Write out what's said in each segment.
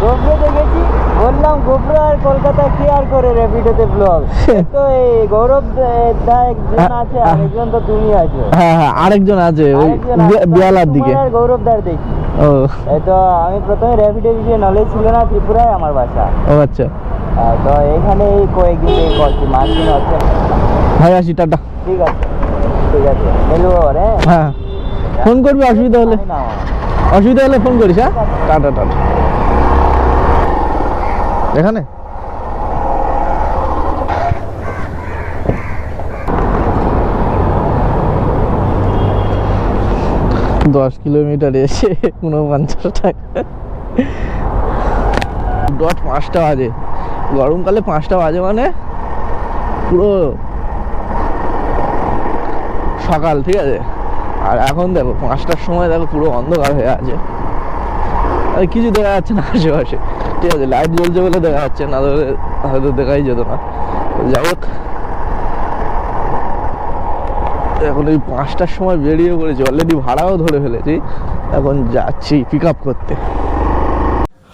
GoPro দেখেছি বললাম আর কলকাতা করে ব্লগ তো এই গৌরব দা একজন আছে আর একজন তো তুমি আছো। হ্যাঁ হ্যাঁ আরেকজন আছে ওই আরেকজন আছে, বিয়ালার দিকে। গৌরব দার দেখি। ও। তো আমি প্রথমে বিষয়ে নলেজ ছিল না ত্রিপুরায় আমার বাসা। ও আচ্ছা। তো এখানে এই কয়েকদিন থেকে করছি মাস দিন হচ্ছে ভাই আসি টাটা। ঠিক আছে ঠিক আছে মিলবো আবার, হ্যাঁ? হ্যাঁ। ফোন করবি অসুবিধা হলে। অসুবিধা হলে ফোন করিস হ্যাঁ? Tata tata. এখানে? দশ কিলোমিটার এসে উনপঞ্চাশ টাকা। ডট পাঁচটা বাজে। গরমকালে পাঁচটা বাজে মানে পুরো সকাল, ঠিক আছে? আর এখন দেখো, পাঁচটার সময় দেখো পুরো অন্ধকার হয়ে আছে। আর কিছু দেখা যাচ্ছে না আশেপাশে। ঠিক আছে লাইট জ্বলছে বলে দেখা যাচ্ছে না হয়তো দেখাই যেত না। যাই হোক, এখন এই পাঁচটার সময় বেরিয়ে পড়েছি অলরেডি ভাড়াও ধরে ফেলেছি। এখন যাচ্ছি পিক আপ করতে।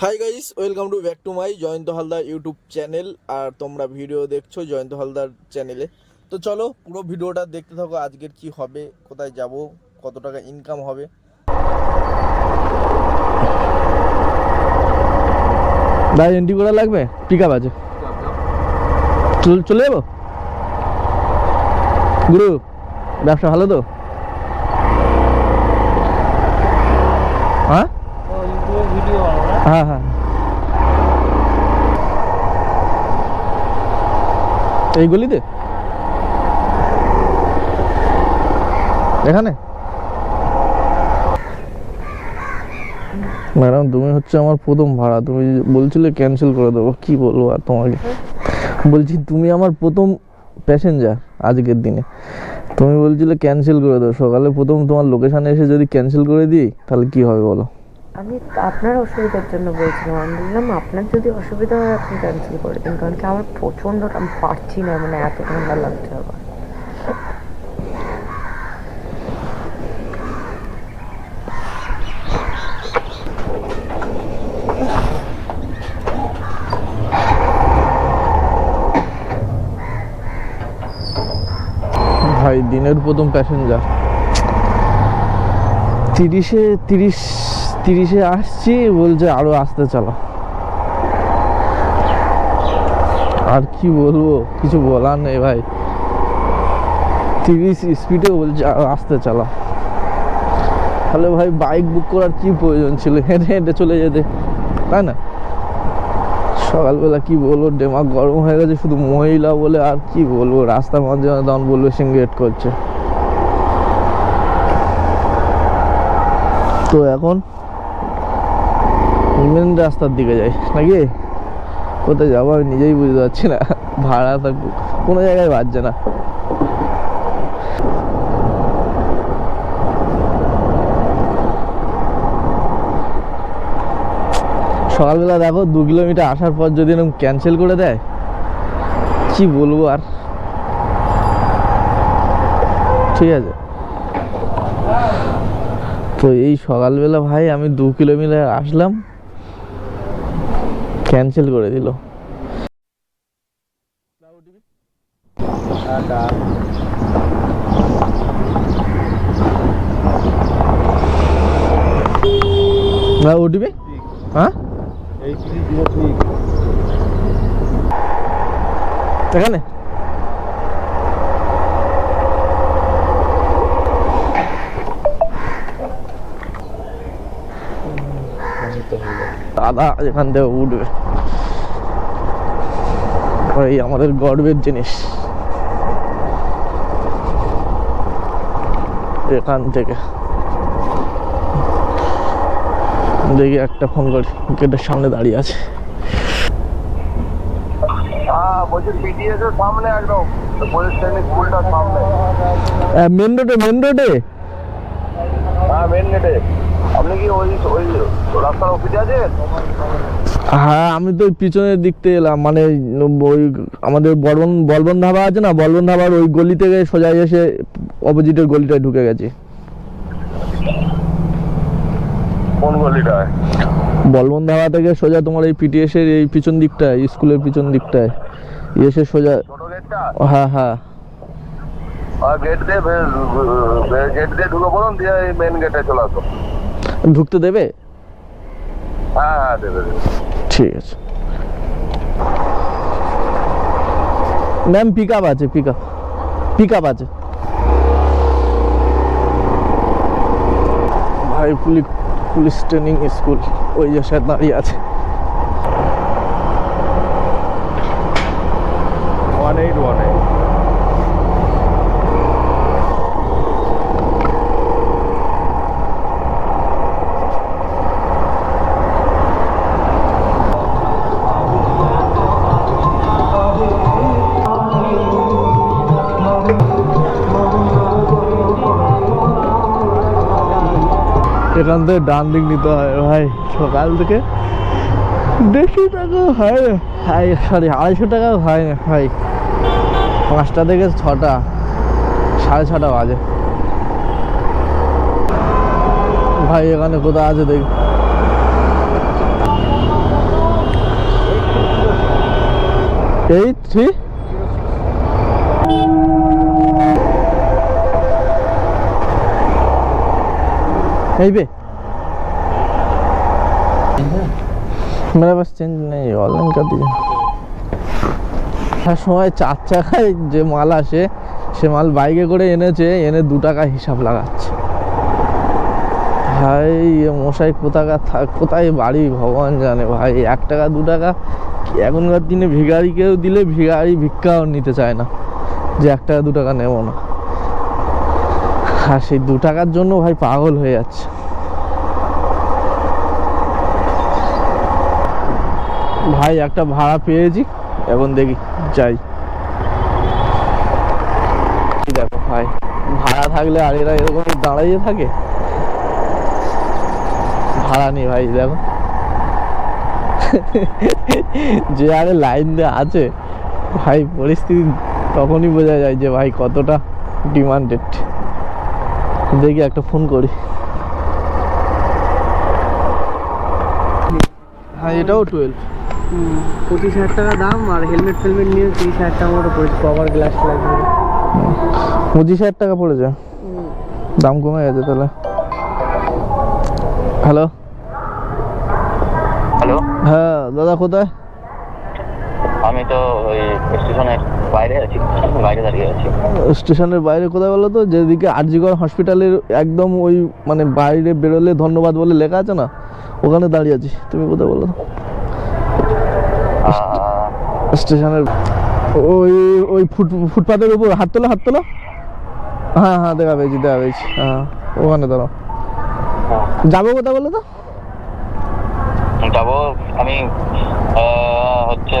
Hi guys welcome to back to my Jayanta Haldar YouTube channel আর তোমরা ভিডিও দেখছ জয়ন্ত হালদার চ্যানেলে তো চলো, পুরো ভিডিওটা দেখতে থাকো, আজকের কি হবে, কোথায় যাব, কত টাকা ইনকাম হবে। দাদা এন্ট্রি করা লাগবে? পিক আপ আছে চলে যাব? গুরু, ব্যবসা ভালো তো? হ্যাঁ? হ্যাঁ হ্যাঁ। এই গলিতে? এখানে? ম্যাডাম, তুমি হচ্ছে আমার প্রথম ভাড়া। তুমি বলছিলে ক্যান্সেল করে দেবো, কি বলব আর তোমাকে? বলছি, তুমি আমার প্রথম প্যাসেঞ্জার আজকের দিনে। তুমি বলছিলে ক্যান্সেল করে দেবো। সকালে প্রথম তোমার লোকেশানে এসে যদি ক্যান্সেল করে দিই, তাহলে কি হবে বলো? আমি আপনার অসুবিধার জন্য বলছিলাম। আমি বললাম, আপনার যদি অসুবিধা হয়, আপনি ক্যান্সেল করে দিন। কারণ কি, আমার প্রচণ্ড পারছি না মানে এত ঠান্ডা লাগছে আবার ভাই দিনের প্রথম প্যাসেঞ্জার তিরিশে, তিরিশ, তিরিশে আসছি, বলছে আরও আসতে চালা। আর কি বলব, কিছু বলার নেই ভাই। তিরিশ স্পিডে বলছে আরও আসতে চালা। তাহলে ভাই বাইক বুক করার কি প্রয়োজন ছিল? হেঁটে হেঁটে চলে যেতে, তাই না? সকালবেলা কি বলব ডেমা গরম হয়ে গেছে, শুধু মহিলা বলে আর কি বলব রাস্তার মাঝে দন বলবে সিঙ্গেট করছে। তো এখন মেন রাস্তার দিকে যাই, নাকি? কোথায় যাব আমি নিজেই বুঝতে পারছি না, ভাড়া থাকব কোনো জায়গায় বাজছে না। সকালবেলা দেখো দু কিলোমিটার আসার পর যদি এরকম ক্যান্সেল করে দেয়, কি বলব আর? ঠিক আছে। তো এই সকালবেলা ভাই আমি দু কিলোমিটার আসলাম ক্যান্সেল করে দিল। না হ্যাঁ? এখানে? দাদা এখান থেকে উঠবে। এই আমাদের গর্বের জিনিস। এখান থেকে। দেখি একটা ফোন করি গেটের সামনে দাঁড়িয়ে আছে। হ্যাঁ মেন রোডে মেন রোডে আপনি কি ওই ওই রাস্তার অফিসে আছেন? হ্যাঁ আমি তো পিছনের দিক থেকে এলাম মানে ওই আমাদের বলবন বলবন ধাবা আছে না? বলবন ধাবার ওই গলি থেকে সোজা এসে অপোজিটের গলিটায় ঢুকে গেছি। কোন গলিটায় বলবন ধাবা থেকে সোজা তোমার এই পিটিএস এর এই পিছন দিকটায় স্কুলের পিছন দিকটায়। এসে সোজা হ্যাঁ হ্যাঁ। আর গেট দিয়ে গেট দিয়ে ঢুকে পড়ুন দিয়ে এই মেন গেটে চলে আসো ঢুকতে দেবে? হ্যাঁ হ্যাঁ দেবে দেবে। ঠিক আছে। ম্যাম পিক আপ আছে পিক আপ পিক আপ আছে। ভাই পুলিশ পুলিশ ট্রেনিং স্কুল ওই যে সাথে দাঁড়িয়ে আছে। One eight one. এখান থেকে ডান দিক নিতে হয়। ভাই, সকাল থেকে দেড়শো টাকা হয় না। সরি আড়াইশো টাকা হয় না, ভাই। পাঁচটা থেকে ছটা, সাড়ে ছটা বাজে। ভাই, এখানে কোথায় আছে দেখি। এই থ্রি। এই বে। मेरा पास चेंज नहीं है ऑनलाइन कर दीजिए তার সময় চার চাকায় যে মাল আসে সে মাল বাইকে করে এনেছে এনে দু টাকা হিসাব লাগাচ্ছে ভাই এ মশাই কোথাকার থাক কোথায় বাড়ি ভগবান জানে ভাই এক টাকা দু টাকা কি এখনকার দিনে ভিখারিকেও দিলে ভিখারি ভিক্ষাও নিতে চায় না যে এক টাকা দু টাকা নেবো না আর সেই দু টাকার জন্য ভাই পাগল হয়ে যাচ্ছে ভাই, একটা ভাড়া পেয়েছি। এখন দেখি, যাই। দেখো ভাই, ভাড়া থাকলে আর এরা এরকম দাঁড়াইয়ে থাকে? ভাড়া নেই ভাই, দেখো। যে আরে লাইন দিয়ে আছে, ভাই, পরিস্থিতি তখনই বোঝা যায় যে ভাই, কতটা ডিমান্ডেড দেখি, একটা ফোন করি। হ্যাঁ এটাও টুয়েলভ পঁচিশ হাজার টাকা দাম আর হেলমেট ফেলমেট নিয়ে তিরিশ হাজার টাকা মতো পড়েছে। কভার গ্লাস লাগবে। পঁচিশ হাজার টাকা পড়েছে? দাম কমে গেছে তাহলে। হ্যালো? হ্যালো? হ্যাঁ দাদা কোথায়? আমি তো ওই স্টেশনের বাইরে আছি বাইরে দাঁড়িয়ে আছি। স্টেশনের বাইরে কোথায় বলো তো? যেদিকে আরজিগড় হসপিটালের একদম ওই মানে বাইরে বেরোলে ধন্যবাদ বলে লেখা আছে না? ওখানে দাঁড়িয়ে আছি তুমি কোথায় বলো স্টেশনের ওই ওই ফুট ফুটপাতের উপর হাত তোলো হাত তোলো। হ্যাঁ হ্যাঁ দেখা পেয়েছি দেখা পেয়েছি। হ্যাঁ ওখানে দাঁড়াও। যাব কোথায় বলো তো? যাব আমি হচ্ছে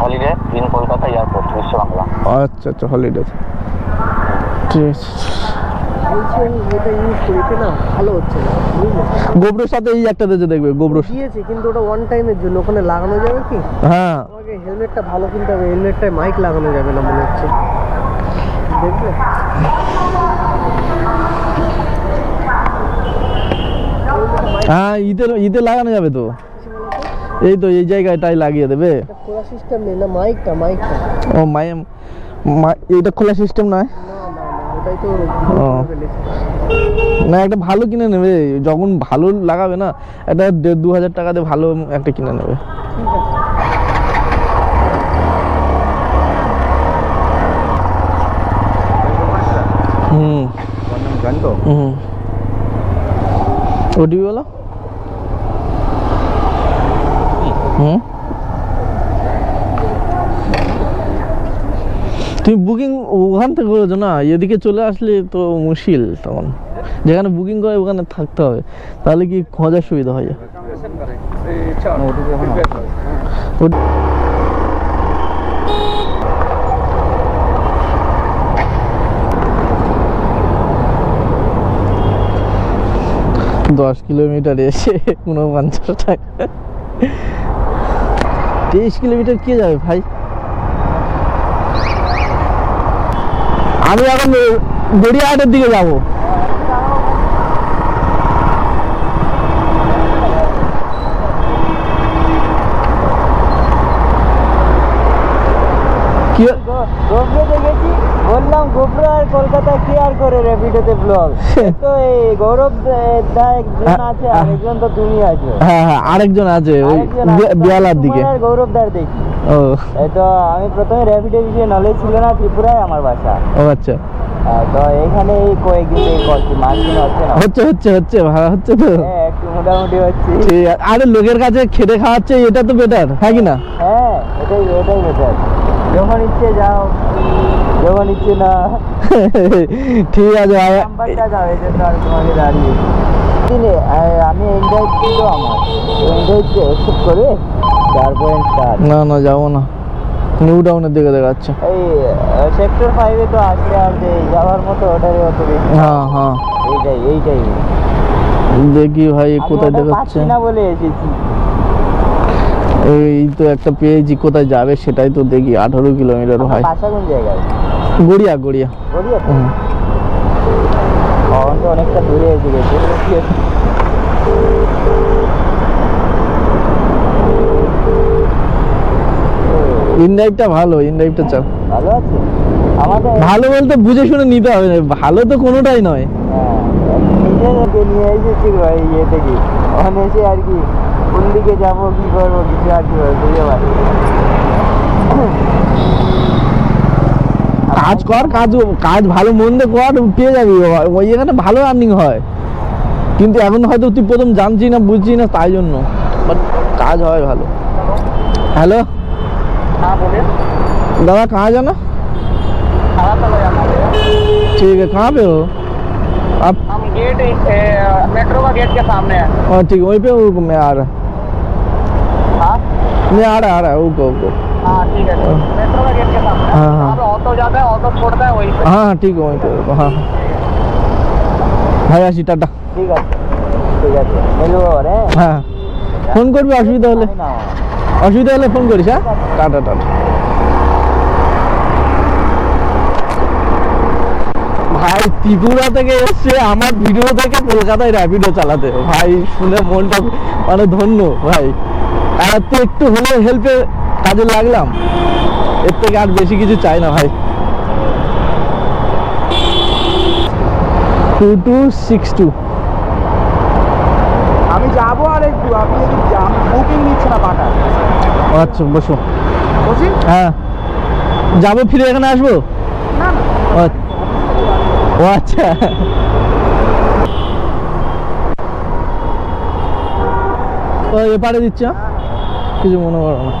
হলিডে ইন কলকাতা এয়ারপোর্ট বিশ্ব বাংলা। আচ্ছা আচ্ছা হলিডে ঠিক আছে। গোবরের সাথে এই একটা দিয়েছে দেখবে গোবর দিয়েছে কিন্তু ওটা ওয়ান টাইমের জন্য। ওখানে লাগানো যাবে কি? হ্যাঁ। আমাকে হেলমেটটা ভালো কিনতে হবে হেলমেটটায় মাইক লাগানো যাবে না মনে হচ্ছে। দেখবে? হ্যাঁ ঈদে ঈদে লাগানো যাবে তো। এই তো এই জায়গাটাই লাগিয়ে দেবে। খোলা সিস্টেম নেই না মাইকটা মাইকটা ও মাই এটা খোলা সিস্টেম নয়? না একটা ভালো কিনে নেবে। যখন ভালো লাগাবে না একটা দেড় দু হাজার টাকাতে ভালো একটা কিনে নেবে। হুম। হুম। ওটিপি বলো। হুম। তুমি বুকিং ওখান থেকে করেছ না? এদিকে চলে আসলে তো মুশকিল তখন। যেখানে বুকিং করে ওখানে থাকতে হবে। তাহলে কি খোঁজার সুবিধা হয় দশ কিলোমিটার এসে উনপঞ্চাশ টাকা। তেইশ কিলোমিটার কে যাবে ভাই? আমি এখন গড়িয়াহাটের দিকে যাব। বললাম কি আর করে রে তো এই গৌরব দা একজন হ্যাঁ, আছে হ্যাঁ। আরেকজন তো তুমি আছো। হ্যাঁ হ্যাঁ আরেকজন আছে ওই বিয়ালার দিকে। গৌরব দার দেখি। ও। এই তো আমি প্রথমে র্যাপিডো বিষয়ে নলেজ ছিল না ত্রিপুরায় আমার বাসা। ও আচ্ছা। তো এখানে এই কয়েকদিন থেকে করছি মার্কিন হচ্ছে না। হচ্ছে হচ্ছে হচ্ছে হচ্ছে তো। হ্যাঁ একটু মোটামুটি হচ্ছে। আরে লোকের কাছে খেটে খাওয়াচ্ছে এটা তো বেটার হ্যাঁ কি না? হ্যাঁ এটাই এটাই বেটার যখন ইচ্ছে যাও যখন ইচ্ছে না। ঠিক আছে। নাম্বারটা দাও এই জন্য আমি তোমাকে দাঁড়িয়ে আমি এনজয় ছিল আমার। অ্যাকসেপ্ট করে না না যাব না। নিউ টাউনের দিকে দেখাচ্ছে। এই সেক্টর ফাইভে তো আসলে আর যে যাওয়ার মতো ওটারই অত বেশি হ্যাঁ হ্যাঁ। এইটাই এইটাই। দেখি ভাই কোথায় দেখাচ্ছে। না বলে এসেছি। এই তো একটা পেয়েছি কোথায় যাবে সেটাই তো দেখি আঠারো কিলোমিটার কোন জায়গায়? গড়িয়া গড়িয়া। গড়িয়া অনেকটা দূরে এসে গেছে ইনড্রাইভটা ভালো ইনড্রাইভটা চাপ। ভালো আছে? আমাদের ভালো বলতে বুঝে শুনে নিতে হবে ভালো তো কোনোটাই নয়। হ্যাঁ, নিজেদেরকে নিয়ে এসেছি ভাই ইয়ে থেকে ওখানে এসে আর কি কোন দিকে যাব কি করব কিছু আর কি বুঝতে পারি কাজ কর কাজ কাজ ভালো মন্দে কর পেয়ে যাবি। ওই এখানে ভালো আর্নিং হয়। কিন্তু এখন হয়তো তুই প্রথম জানছি না বুঝছি না তাই জন্য। বাট কাজ হয় ভালো। হ্যালো हाँ बोलिए दादा कहाँ जाना कहाँ तक जाना है ठीक है कहाँ पे हो आप हम गेट मेट्रो का गेट के सामने है हाँ ठीक है वहीं पे रुको मैं आ रहा हाँ मैं आ रहा आ रहा रुको रुको हाँ ठीक है मेट्रो का गेट के सामने है हाँ, हाँ। वहाँ पे ऑटो जाता है ऑटो छोड़ता है वहीं पे हाँ हाँ ठीक है वहीं पे रुको हाँ हाँ ভাই আসি টাটা ঠিক আছে ঠিক আছে মিলবো রে হ্যাঁ ফোন করবি অসুবিধা হলে না অসুবিধা হলে ফোন করিস হ্যাঁ? Tata tata. ভাই ত্রিপুরা থেকে এসছে আমার ভিডিও থেকে কলকাতায় র্যাপিডো চালাতে। ভাই শুনে মনটা মানে ধন্য ভাই। আর তো একটু হলে হেল্পে কাজে লাগলাম। এর থেকে আর বেশি কিছু চাই না ভাই। Two two six two. আমি যাব আর একটু আপনি যদি বুকিং নিচ্ছে না পাঠান আচ্ছা বসো। হ্যাঁ। যাব ফিরে এখানে আসব? ও ও আচ্ছা। ও এপারে দিচ্ছ? কিছু মনে করো না।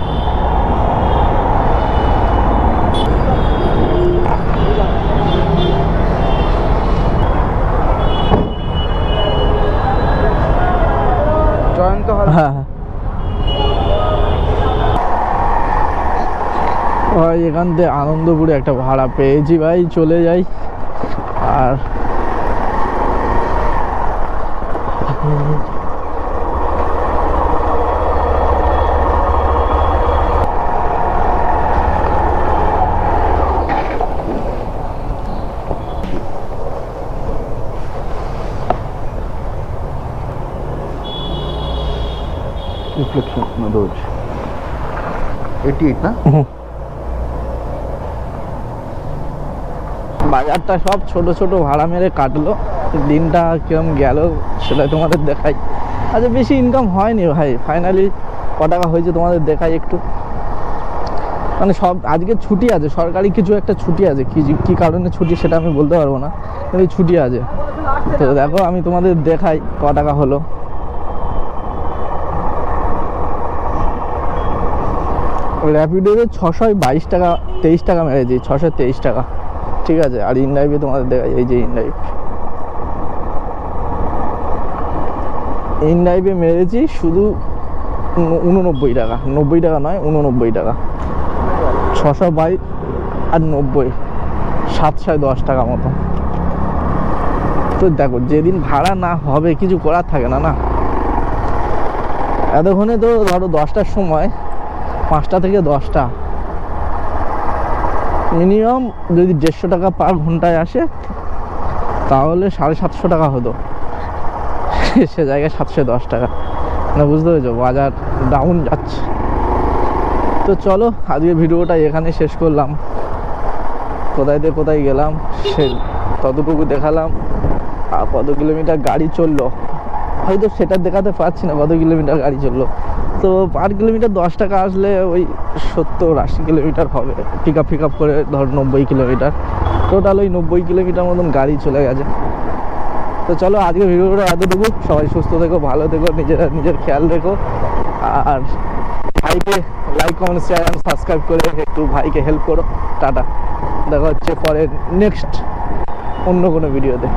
জয়ন্ত হ্যাঁ হ্যাঁ। ভাই এখান থেকে আনন্দপুরে একটা ভাড়া পেয়েছি ভাই চলে যাই। আর রিফ্লেকশন না এইট না বাজারটা সব ছোট ছোট ভাড়া মেরে কাটলো। দিনটা কিরম গেল সেটা তোমাদের দেখাই। আচ্ছা বেশি ইনকাম হয়নি ভাই। ফাইনালি ক টাকা হয়েছে তোমাদের দেখাই একটু। মানে সব, আজকে ছুটি আছে, সরকারি কিছু একটা ছুটি আছে। কি কী কারণে ছুটি সেটা আমি বলতে পারব না। কিন্তু ছুটি আছে। তো দেখো, আমি তোমাদের দেখাই ক টাকা হলো। র্যাপিডোতে ছশো বাইশ টাকা, তেইশ টাকা মেরেছি, ছশো তেইশ টাকা। ঠিক আছে, আর ইন ইনড্রাইভে তোমাদের দেখাই এই যে ইন লাইভ ইন ইনড্রাইভে মেরেছি শুধু উন- উননব্বই টাকা। নব্বই টাকা নয়, উননব্বই টাকা। ছশো বাইশ আর নব্বই। সাতশো দশ টাকা মতো। তো দেখো, যেদিন ভাড়া না হবে, কিছু করার থাকে না না? এতক্ষণে তো ধরো দশটার সময়, পাঁচটা থেকে দশটা। মিনিমাম যদি দেড়শো টাকা পার ঘন্টায় আসে, তাহলে সাড়ে সাতশো টাকা হতো। সে জায়গায় সাতশো দশ টাকা। মানে বুঝতে পেরেছ, বাজার ডাউন যাচ্ছে। তো চলো আজকে ভিডিওটা এখানে শেষ করলাম। কোথায় দিয়ে কোথায় গেলাম, সে ততটুকু দেখালাম। আর কত কিলোমিটার গাড়ি চলল? হয়তো সেটা দেখাতে পারছি না, কত কিলোমিটার গাড়ি চলল। তো পার কিলোমিটার দশ টাকা আসলে ওই সত্তর আশি কিলোমিটার হবে। পিক আপ পিক আপ করে ধর নব্বই কিলোমিটার। টোটাল ওই নব্বই কিলোমিটার মতন গাড়ি চলে গেছে। তো চলো আজকে ভিডিওটা এতটুকু। সবাই সুস্থ থেকো, ভালো থেকো, নিজেরা নিজের খেয়াল রেখো। আর ভাইকে like comment share and subscribe করে একটু ভাইকে হেল্প করো। টাটা। দেখা হচ্ছে পরে নেক্সট অন্য কোনো ভিডিওতে